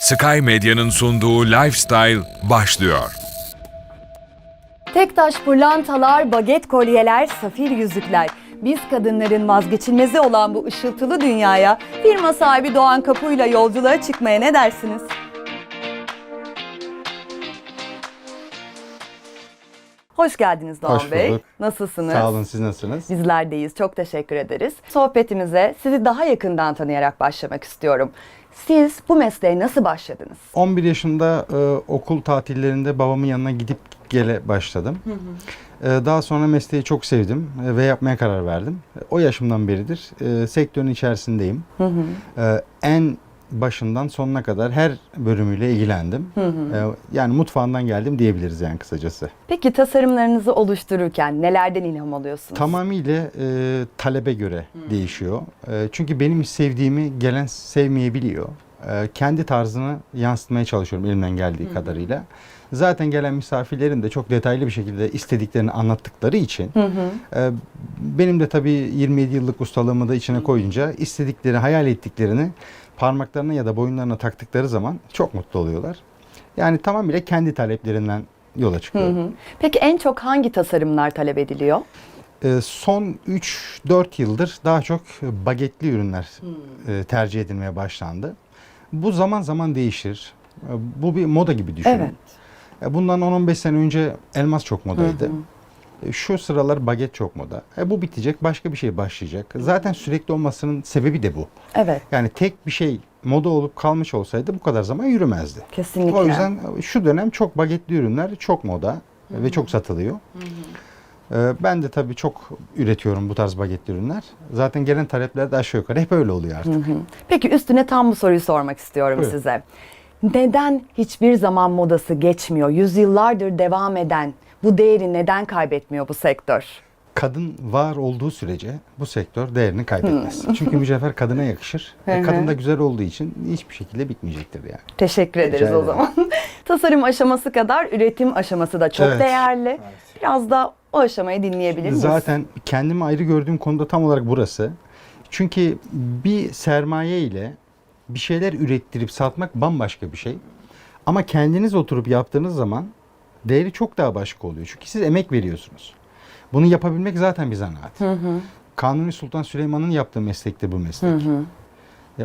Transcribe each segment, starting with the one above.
Sky Medya'nın sunduğu Lifestyle başlıyor. Tektaş pırlantalar, baget kolyeler, safir yüzükler. Biz kadınların vazgeçilmezi olan bu ışıltılı dünyaya firma sahibi Doğan Kapu'yla yolculuğa çıkmaya ne dersiniz? Hoş geldiniz Doğan Hoş Bey. bulduk. Nasılsınız? Sağ olun siz nasılsınız? Bizler deyiz. Çok teşekkür ederiz. Sohbetimize sizi daha yakından tanıyarak başlamak istiyorum. Siz bu mesleğe nasıl başladınız? 11 yaşında e, okul tatillerinde babamın yanına gidip gele başladım. E, daha sonra mesleği çok sevdim e, ve yapmaya karar verdim. E, o yaşımdan beridir e, sektörün içerisindeyim. E, en başından sonuna kadar her bölümüyle ilgilendim. E, yani mutfağından geldim diyebiliriz yani kısacası. Peki tasarımlarınızı oluştururken nelerden ilham alıyorsunuz? Tamamıyla e, talebe göre değişiyor. E, çünkü benim sevdiğimi gelen sevmeyebiliyor. E, kendi tarzını yansıtmaya çalışıyorum elimden geldiği kadarıyla. Zaten gelen misafirlerin de çok detaylı bir şekilde istediklerini anlattıkları için e, benim de tabii 27 yıllık ustalığımı da içine koyunca istedikleri, hayal ettiklerini parmaklarına ya da boyunlarına taktıkları zaman çok mutlu oluyorlar. Yani tamamıyla kendi taleplerinden yola çıkıyorum. Hı hı. Peki en çok hangi tasarımlar talep ediliyor? Ee, son 3-4 yıldır daha çok bagetli ürünler e, tercih edilmeye başlandı. Bu zaman zaman değişir. E, Bu bir moda gibi düşünün. Evet. E, Bundan 10-15 sene önce elmas çok modaydı. E, Şu sıralar baget çok moda. E bu bitecek, başka bir şey başlayacak. Zaten sürekli olmasının sebebi de bu. Evet. Yani tek bir şey moda olup kalmış olsaydı bu kadar zaman yürümezdi. Kesinlikle. O yüzden şu dönem çok bagetli ürünler çok moda ve çok satılıyor. Ee, Ben de tabii çok üretiyorum bu tarz bagetli ürünler. Zaten gelen talepler de aşağı yukarı hep öyle oluyor artık. Peki üstüne tam bu soruyu sormak istiyorum Buyurun. size. Neden hiçbir zaman modası geçmiyor? Yüzyıllardır devam eden bu değeri neden kaybetmiyor bu sektör? Kadın var olduğu sürece bu sektör değerini kaybetmez. Çünkü mücevher kadına yakışır. E, hı. kadın da güzel olduğu için hiçbir şekilde bitmeyecektir yani. Teşekkür ederiz o ederim. zaman. Tasarım aşaması kadar üretim aşaması da çok Evet. değerli. Biraz da o aşamayı dinleyebilir miyiz? Zaten kendimi ayrı gördüğüm konuda tam olarak burası. Çünkü bir sermaye ile bir şeyler ürettirip satmak bambaşka bir şey. Ama kendiniz oturup yaptığınız zaman değeri çok daha başka oluyor. Çünkü siz emek veriyorsunuz. Bunu yapabilmek zaten bir zanaat. Kanuni Sultan Süleyman'ın yaptığı meslekte bu meslek. E,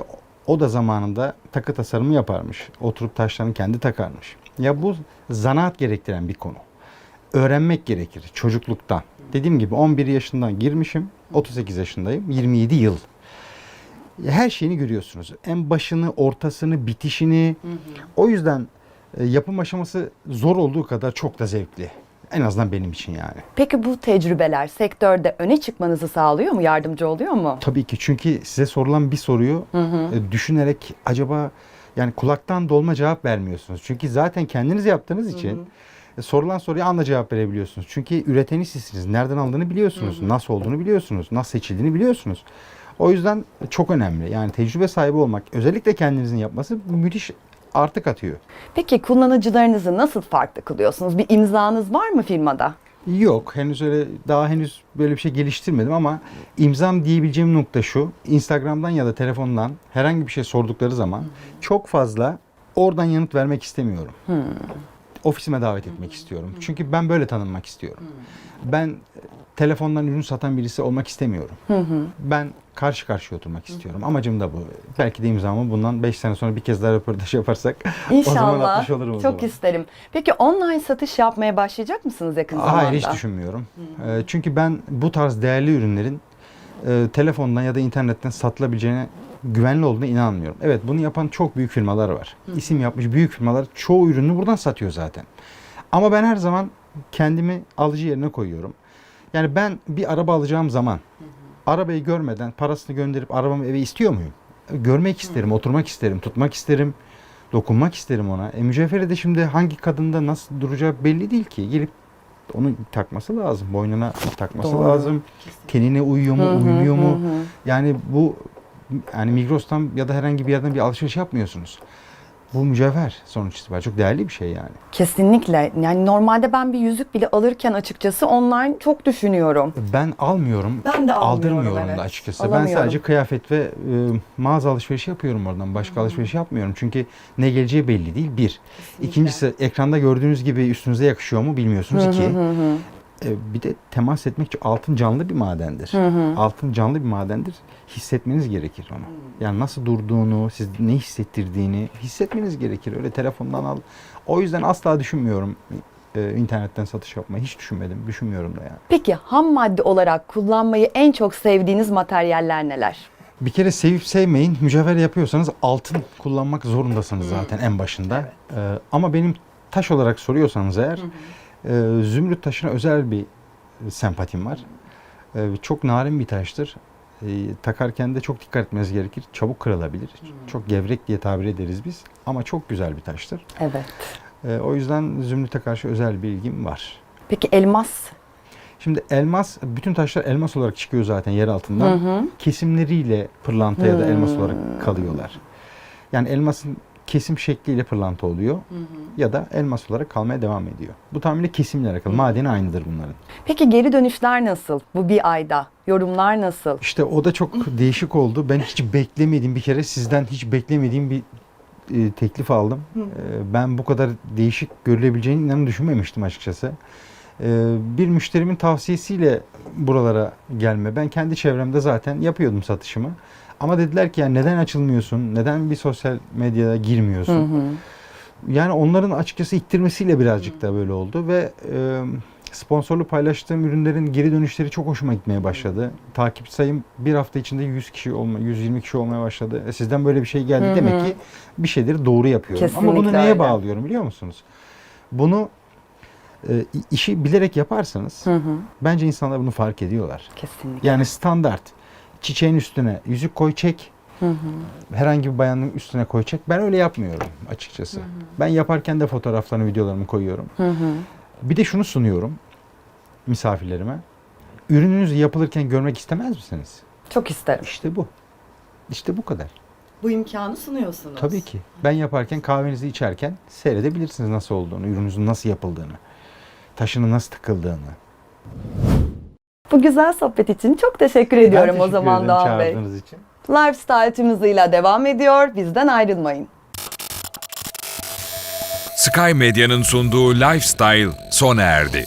o- da zamanında takı tasarımı yaparmış. Oturup taşlarını kendi takarmış. Ya bu zanaat gerektiren bir konu. Öğrenmek gerekir çocukluktan. Dediğim gibi 11 yaşından girmişim. 38 yaşındayım. 27 yıl. Her şeyini görüyorsunuz. En başını, ortasını, bitişini. O yüzden yapım aşaması zor olduğu kadar çok da zevkli. En azından benim için yani. Peki bu tecrübeler sektörde öne çıkmanızı sağlıyor mu? Yardımcı oluyor mu? Tabii ki çünkü size sorulan bir soruyu e, düşünerek acaba yani kulaktan dolma cevap vermiyorsunuz. Çünkü zaten kendiniz yaptığınız için e, sorulan soruya anla cevap verebiliyorsunuz. Çünkü üreteni sizsiniz. Nereden aldığını biliyorsunuz. Nasıl olduğunu biliyorsunuz. Nasıl seçildiğini biliyorsunuz. O yüzden çok önemli. Yani tecrübe sahibi olmak, özellikle kendinizin yapması müthiş artı katıyor. Peki kullanıcılarınızı nasıl farklı kılıyorsunuz? Bir imzanız var mı firmada? Yok henüz öyle daha henüz böyle bir şey geliştirmedim ama imzam diyebileceğim nokta şu. Instagram'dan ya da telefondan herhangi bir şey sordukları zaman çok fazla oradan yanıt vermek istemiyorum. Ofisime davet etmek istiyorum. Çünkü ben böyle tanınmak istiyorum. Ben telefondan ürün satan birisi olmak istemiyorum. Ben karşı karşıya oturmak istiyorum. Amacım da bu. Belki de imzamı bundan 5 sene sonra bir kez daha röportaj yaparsak o zaman İnşallah. atmış olurum Çok zaman. isterim. Peki online satış yapmaya başlayacak mısınız yakın zamanda? Hayır hiç düşünmüyorum. Ee, çünkü ben bu tarz değerli ürünlerin e, telefondan ya da internetten satılabileceğine güvenli olduğuna inanmıyorum. Evet bunu yapan çok büyük firmalar var. İsim yapmış büyük firmalar çoğu ürünü buradan satıyor zaten. Ama ben her zaman kendimi alıcı yerine koyuyorum. Yani ben bir araba alacağım zaman arabayı görmeden parasını gönderip arabamı eve istiyor muyum? Görmek isterim, oturmak isterim, tutmak isterim, dokunmak isterim ona. E, mücevheri de şimdi hangi kadında nasıl duracağı belli değil ki. Gelip onu takması lazım. Boynuna takması Doğru. lazım. Tenine uyuyor mu, Hı hı, uymuyor mu? hı. Yani bu yani Migros'tan ya da herhangi bir yerden bir alışveriş yapmıyorsunuz. Bu mücevher sonuç itibariyle çok değerli bir şey yani. Kesinlikle. Yani normalde ben bir yüzük bile alırken açıkçası online çok düşünüyorum. Ben almıyorum. Ben de almıyorum, aldırmıyorum evet. da açıkçası. Ben Alamıyorum. sadece kıyafet ve e, mağaza alışverişi yapıyorum oradan. Başka alışveriş yapmıyorum. Çünkü ne geleceği belli değil. Bir. İkincisi ekranda gördüğünüz gibi üstünüze yakışıyor mu bilmiyorsunuz. İki. E, bir de temas etmek için altın canlı bir madendir. Altın canlı bir madendir. Hissetmeniz gerekir onu. Yani nasıl durduğunu, siz ne hissettirdiğini hissetmeniz gerekir. Öyle telefondan al. O yüzden asla düşünmüyorum e, internetten satış yapmayı. Hiç düşünmedim. Düşünmüyorum da yani. Peki ham madde olarak kullanmayı en çok sevdiğiniz materyaller neler? Bir kere sevip sevmeyin. Mücevher yapıyorsanız altın kullanmak zorundasınız zaten en başında. Ee, ama benim taş olarak soruyorsanız eğer e, zümrüt taşına özel bir e, sempatim var. E, çok narin bir taştır. E, takarken de çok dikkat etmeniz gerekir. Çabuk kırılabilir. Çok gevrek diye tabir ederiz biz. Ama çok güzel bir taştır. Evet. E, o yüzden zümrüte karşı özel bir ilgim var. Peki elmas? Şimdi elmas, bütün taşlar elmas olarak çıkıyor zaten yer altından. Kesimleriyle pırlanta ya da elmas olarak kalıyorlar. Yani elmasın kesim şekliyle pırlanta oluyor ya da elmas olarak kalmaya devam ediyor. Bu tamamıyla kesimle alakalı. Madeni aynıdır bunların. Peki geri dönüşler nasıl bu bir ayda? Yorumlar nasıl? İşte o da çok değişik oldu. Ben hiç beklemediğim bir kere sizden hiç beklemediğim bir e, teklif aldım. E, ben bu kadar değişik görülebileceğini inanın düşünmemiştim açıkçası. E, bir müşterimin tavsiyesiyle buralara gelme. Ben kendi çevremde zaten yapıyordum satışımı. Ama dediler ki yani neden açılmıyorsun? Neden bir sosyal medyaya girmiyorsun? Yani onların açıkçası ittirmesiyle birazcık da böyle oldu ve e, sponsorlu paylaştığım ürünlerin geri dönüşleri çok hoşuma gitmeye başladı. Takip sayım bir hafta içinde 100 kişi olma, 120 kişi olmaya başladı. E, sizden böyle bir şey geldi demek ki bir şeyleri doğru yapıyorum. Ama bunu Kesinlikle neye öyle. bağlıyorum biliyor musunuz? Bunu e, işi bilerek yaparsanız bence insanlar bunu fark ediyorlar. Kesinlikle. Yani standart çiçeğin üstüne yüzük koy çek. Herhangi bir bayanın üstüne koy çek. Ben öyle yapmıyorum açıkçası. Ben yaparken de fotoğraflarını, videolarımı koyuyorum. Bir de şunu sunuyorum misafirlerime. Ürününüz yapılırken görmek istemez misiniz? Çok isterim. İşte bu. İşte bu kadar. Bu imkanı sunuyorsunuz. Tabii ki. Ben yaparken kahvenizi içerken seyredebilirsiniz nasıl olduğunu, ürününüzün nasıl yapıldığını, taşının nasıl takıldığını. Bu güzel sohbet için çok teşekkür ediyorum Ben o teşekkür zaman ederim Doğan Bey. için. Lifestyle tüm hızıyla devam ediyor. Bizden ayrılmayın. Sky Medya'nın sunduğu Lifestyle sona erdi.